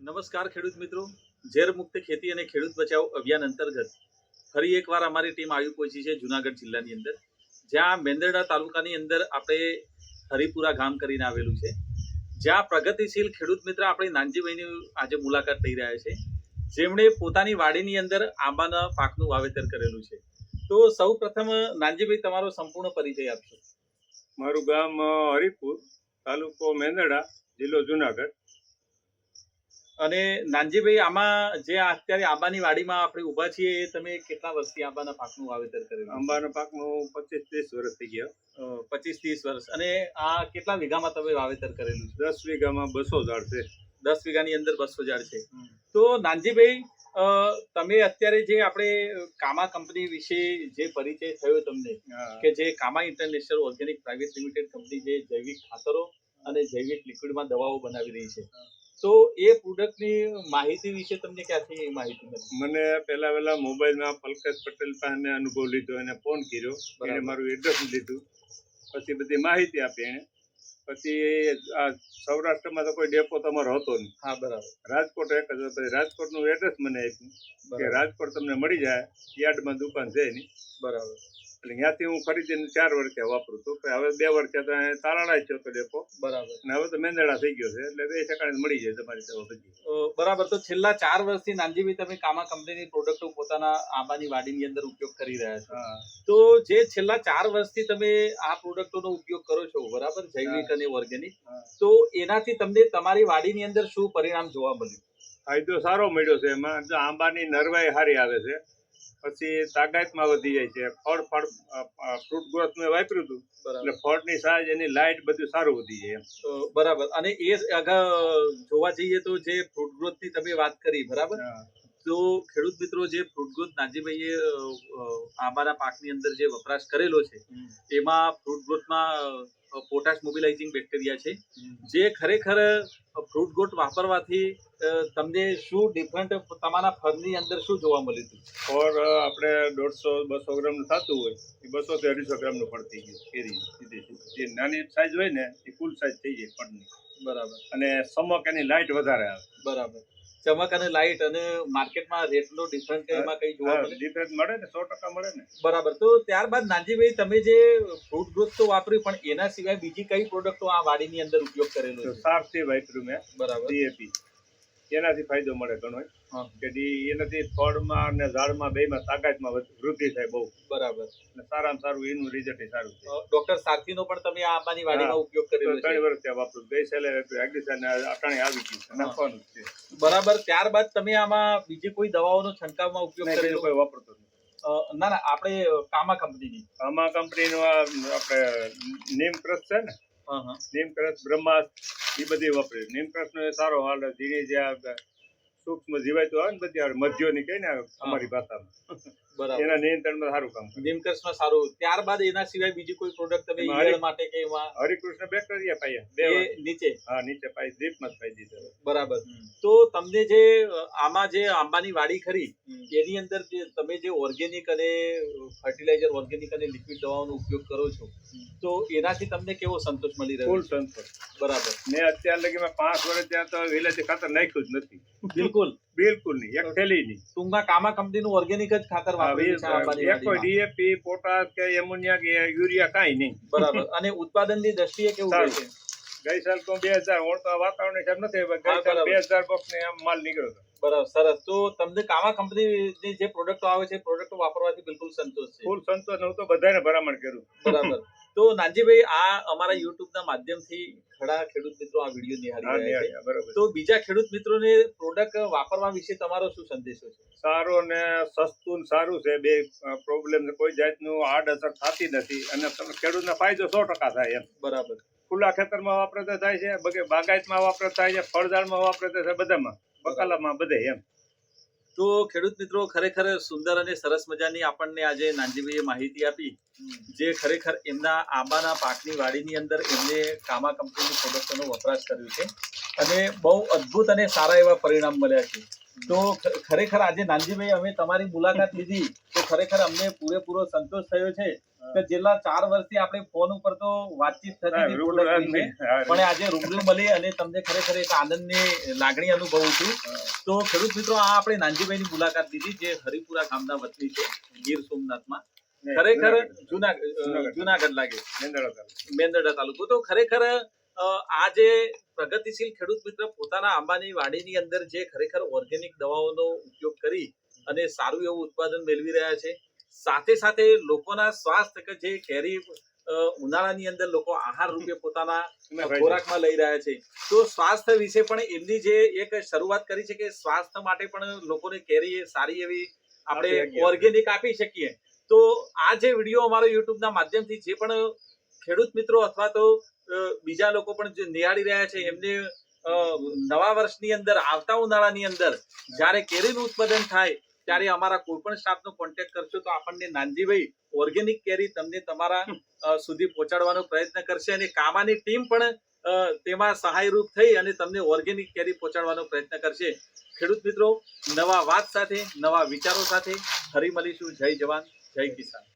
નમસ્કાર ખેડૂત મિત્રો. ઝેર મુક્ત ખેતી અને ખેડૂત બચાવ અભિયાન અંતર્ગત ફરી એકવાર અમારી ટીમ આવી પહોંચી છે જુનાગઢ જિલ્લાની અંદર. જ્યાં મેંદરડા તાલુકાની અંદર આપણે હરિપુરા ગામ કરીને આવેલું છે. જ્યાં પ્રગતિશીલ ખેડૂત મિત્ર આપણી નાનજીભાઈની આજે મુલાકાત લઈ રહ્યા છે. જેમણે પોતાની વાડીની અંદર આંબાના પાકનું વાવેતર કરેલું છે. તો સૌ પ્રથમ નાનજીભાઈ તમારો સંપૂર્ણ પરિચય આપશો. મારું ગામ હરિપુર તાલુકો મેંદડા જિલ્લો જુનાગઢ. અને નાનજીભાઈ આમાં જે અત્યારે આંબાની વાડીમાં આપણે ઊભા છીએ એ તમે કેટલા વર્ષથી આંબાના પાકનું વાવેતર કરેલું આંબાના પાકનું પચીસ ત્રીસ વર્ષ થઈ ગયા. પચીસ ત્રીસ વર્ષ. અને આ કેટલા વીઘામાં તમે વાવેતર કરેલું દસ વીઘામાં બસો ઝાડ છે. દસ વીઘાની અંદર બસો ઝાડ છે. તો નાનજીભાઈ તમે અત્યારે જે આપણે કામા કંપની વિશે જે પરિચય થયો તમને કે જે Kama international organic private limited company જે જૈવિક ખાતરો અને જૈવિક લિક્વિડમાં દવાઓ બનાવી રહી છે. તો એ પ્રોડક્ટની માહિતી વિશે તમને ક્યાંથી માહિતી મળી? મને પહેલા પહેલા મોબાઈલમાં પલકશ પટેલ પાસે અનુભવ લીધો એને ફોન કર્યો. એને મારું એડ્રેસ લીધું. પછી બધી માહિતી આપી એને. પછી આ સૌરાષ્ટ્રમાં તો કોઈ ડેપો તમારો હતો નહીં. હા બરાબર. રાજકોટ એક જ હતો. રાજકોટનું એડ્રેસ મને આપ્યું કે રાજકોટ તમને મળી જાય. યાર્ડમાં દુકાન છે એની. બરાબર. એટલે ત્યાંથી હું ખરીદીને ચાર વર્ષે વાપરું છું. હવે બે વર્ષે તો તાલાળા જ છે તો ડેપો. બરાબર. અને હવે તો મેંદડા થઈ ગયો છે એટલે બે ઠેકાણે મળી જાય તમારી બધી. બરાબર. તો છેલ્લા ચાર વર્ષથી નાનજીભાઈ તમે કામા કંપનીની પ્રોડક્ટો પોતાના આંબાની વાડીની અંદર ઉપયોગ કરી રહ્યા છો. તો જે છેલ્લા ચાર વર્ષથી તમે આ પ્રોડક્ટોનો ઉપયોગ કરો છો બરાબર? જૈવિક અને ઓર્ગેનિક તો એનાથી તમને તમારી વાડીની અંદર શું પરિણામ જોવા મળ્યું? ફાયદો સારો મળ્યો છે એમાં. જો આંબાની નરવાઈ સારી આવે છે. પછી તાકાતમાં વધી જાય છે. ફળ ફળ ફ્રૂટ ગ્રોથ મેં વાપર્યું હતું. એટલે ફળની સાઈઝ એની લાઇટ બધું સારું વધી જાય બરાબર. અને એ આગળ જોવા જઈએ તો જે ફ્રૂટ ગ્રોથની તમે વાત કરી બરાબર? તો ખેડૂત મિત્રો જે ફ્રૂટ અ, આંબાના પાકની અંદર જે વપરાશ કરેલો છે એમાં ફ્રૂટ ગ્રોથમાં પોટાશ મોબિલાઇઝિંગ બેક્ટેરિયા છે. જે ખરેખર ફ્રૂટ ગ્રોથ વાપરવાથી તમને શું ડિફરન્ટ તમારા ફળની અંદર શું જોવા મળ્યું હતું? ફળ આપણે દોઢસો બસો ગ્રામનું થતું હોય એ બસો થી અઢીસો ગ્રામનું ફળ થઈ ગયું કેરી. જે નાની સાઈઝ હોય ને એ ફૂલ સાઈઝ થઈ જાય ફળની. બરાબર. અને સમક એની લાઇટ વધારે આવે. બરાબર. ચમક અને લાઇટ અને માર્કેટમાં રેટનો ડિફરન્સ એમાં કઈ જોવા મળે? ડિફરન્સ મળે ને સો ટકા મળે ને. બરાબર. તો ત્યારબાદ નાનજીભાઈ તમે જે ફ્રૂટ ગ્રોથ તો વાપર્યું પણ એના સિવાય બીજી કઈ પ્રોડક્ટો આ વાડીની અંદર ઉપયોગ કરેલો છે? સારથી વાપર્યું મેં. બરાબર. ડીએપી એનાથી ફાયદો મળે ઘણો કે એનાથી ફળમાં અને ઝાડમાં બેમાં તાકાતમાં વૃદ્ધિ થાય બહુ. બરાબર. અને સારામાં સારું એનું રિઝલ્ટ સારું છે ડોક્ટર સારથીનો પણ તમે આ આંબાની વાડીમાં ઉપયોગ કર્યો છે. ત્રણ વર્ષ ત્યાં વાપરું. ગઈ છેલ્લે સાલે અટાણે આવી ગયું છે. નાખવાનું છે. બરાબર. ત્યારબાદ તમે આમાં બીજી કોઈ દવાઓનો છંટકાવમાં ઉપયોગ કરેલો? કોઈ વાપરતો ના ના આપણે કામા કંપનીની. કામા કંપનીનો આપણે નીમ ક્રસ છે ને? હા હા. નીમ ક્રશ બ્રહ્માસ્ત્ર એ બધી વપરી. નીમકૃષ્ણ એ સારો હાલ ધીરે જે સૂક્ષ્મ સૂક્ષ્મ જીવાતો આવે ને બધી મધ્યોની કહીને અમારી ભાષામાં. એના નિયંત્રણમાં સારું કામ નિમકર્ષમાં સારું. ત્યારબાદ એના સિવાય બીજી કોઈ પ્રોડક્ટ તમે ઈયળ માટે કે એમાં? હરિકૃષ્ણ બેક્ટેરિયા પાયા બે નીચે? હા નીચે પાઈ દ્વીપમાં પાઈ દીધા બરાબર. તો તમને જે આમાં જે આંબાની વાડી ખરી એની અંદર જે તમે જે ઓર્ગેનિક અને ફર્ટિલાઇઝર ઓર્ગેનિક અને લિક્વિડ દવાનો ઉપયોગ કરો છો તો એનાથી તમને કેવો સંતોષ મળી રહ્યો ફૂલ સંતોષ. બરાબર. મેં અત્યાર લગીમાં પાંચ વર્ષ ત્યાં તો વિલેજી ખાતર નાખ્યું જ નથી. બિલકુલ. બિલકુલ નહીં એક થેલી નહીં. ટૂંકા કામા કંપનીનું ઓર્ગેનિક જ ખાતર વાપરેલું એક કોઈ ડીએપી પોટાશ કે એમોનિયા કે યુરિયા કાંઈ નહીં. બરાબર. અને ઉત્પાદનની દ્રષ્ટિએ કેવું. રહે છે? ગઈ સાલ તો બે હજાર તો વાતાવરણ હિસાબ નથી ગઈ સાલ બે હજાર બોક્સ ને આમ માલ નીકળ્યો હતો. બરાબર સરસ. તો તમને કામા કંપનીની જે પ્રોડક્ટો આવે છે પ્રોડક્ટો વાપરવાથી બિલકુલ સંતોષ છે. ફૂલ સંતોષ હું તો બધાને ભલામણ કરું. બરાબર. તો નાનજીભાઈ આ અમારા યુટ્યુબના માધ્યમથી ઘણા ખેડૂત મિત્રો આ વીડિયો નિહાળી રહ્યા છે. તો બીજા ખેડૂત મિત્રોને પ્રોડક્ટ વાપરવા વિશે તમારો શું સંદેશો છે? સારો ને સસ્તું ને સારું છે બે પ્રોબ્લેમ કોઈ જાતનું આડઅસર થતી નથી અને ખેડૂતને ફાયદો સો ટકા થાય એમ. બરાબર. ખુલ્લા ખેતરમાં વાપરતા થાય છે બગે બાગાયતમાં વાપરતા થાય છે ફળઝાડમાં વાપરતા થાય બધામાં બકાલામાં બધે એમ. તો ખેડૂત મિત્રો ખરેખર સુંદર અને સરસ મજાની આપણને આજે નાનજીભાઈએ માહિતી આપી જે ખરેખર એમના આંબાના પાકની વાડીની અંદર એમને કામા કંપનીની પ્રોડક્ટોનો વપરાશ કર્યો છે. અને બહુ અદ્ભુત અને સારા એવા પરિણામ મળ્યા છે. તો ખરેખર આજે નાનજીભાઈ અમે તમારી મુલાકાત લીધી તો ખરેખર અમને પૂરેપૂરો સંતોષ થયો છે. કે છેલ્લા ચાર વર્ષથી આપણે ફોન ઉપર તો વાતચીત થતી હતી પણ આજે રૂબરૂ મળી અને તમને ખરેખર એક આનંદની લાગણી અનુભવું છું. તો ખેડૂત મિત્રો આ આપણે નાનજીભાઈની મુલાકાત લીધી જે હરિપુરા ગામના વતની છે ગીર સોમનાથમાં. ખરેખર જુનાગઢ. જુનાગઢ લાગે. મેંદરડા તાલુકો. તો ખરેખર અ, આ જે પ્રગતિશીલ ખેડૂત મિત્ર પોતાના આંબાની વાડીની અંદર જે ખરેખર ઓર્ગેનિક દવાઓનો ઉપયોગ કરી અને સારું એવું ઉત્પાદન મેળવી રહ્યા છે સાથે સાથે લોકોના સ્વાસ્થ્ય કે જે કેરી ઉનાળાની અંદર લોકો આહાર રૂપે પોતાના ખોરાકમાં લઈ રહ્યા છે. તો સ્વાસ્થ્ય વિશે પણ એમની જે એક શરૂઆત કરી છે કે સ્વાસ્થ્ય માટે પણ લોકોને કેરી એ સારી એવી આપણે ઓર્ગેનિક આપી શકીએ. તો આ જે વીડિયો અમારો યુટ્યુબના માધ્યમથી જે પણ ખેડૂત મિત્રો અથવા તો બીજા લોકો પણ જે નિહાળી રહ્યા છે, એમને નવા વર્ષની અંદર, આવતા ઉનાળાની અંદર જ્યારે કેરીનું ઉત્પાદન થાય, ત્યારે અમારા કોઈ પણ સ્ટાફનો કોન્ટેક્ટ કરશો તો આપણને નાનજીભાઈ ઓર્ગેનિક કેરી તમને તમારા સુધી પહોંચાડવાનો પ્રયત્ન કરશે અને કામાની ટીમ પણ તેમાં સહાયરૂપ થઈ અને તમને ઓર્ગેનિક કેરી પહોંચાડવાનો પ્રયત્ન કરશે. ખેડૂત મિત્રો, નવા વાત સાથે, નવા વિચારો સાથે ફરી મળીશું. જય જવાન, જય કિસાન.